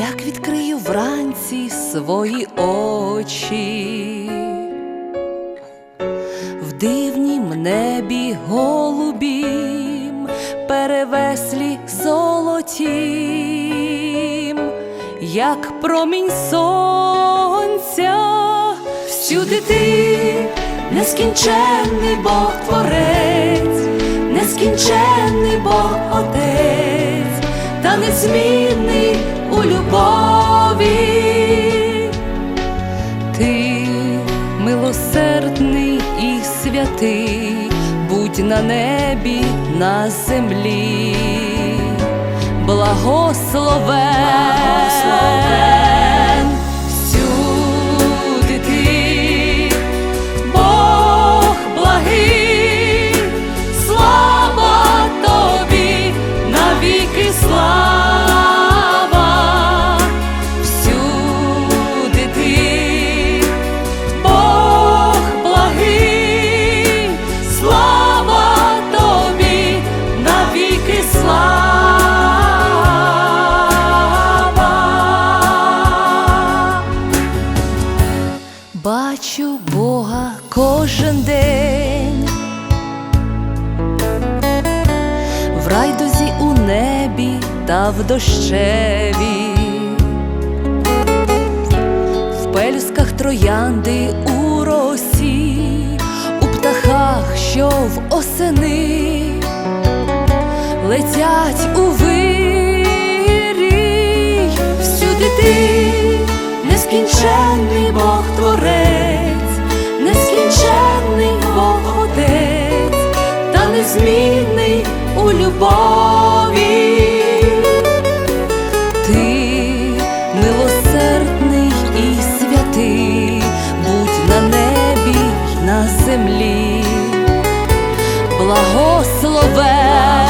як відкрию вранці свої очі, в дивнім небі голубім, перевеслі золотім, як промінь сонця, всюди ти нескінченний Бог Творець, нескінченний Бог Отець, Ти милосердний і святий, будь на небі, на землі, благословен Бачу Бога кожен день, в райдузі у небі та в дощеві, в пелюсках троянди у росі, у птахах, що в осени. Летять у вирій, любові. Ти милосердний і святий, будь на небі на землі, благословен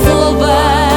Благословен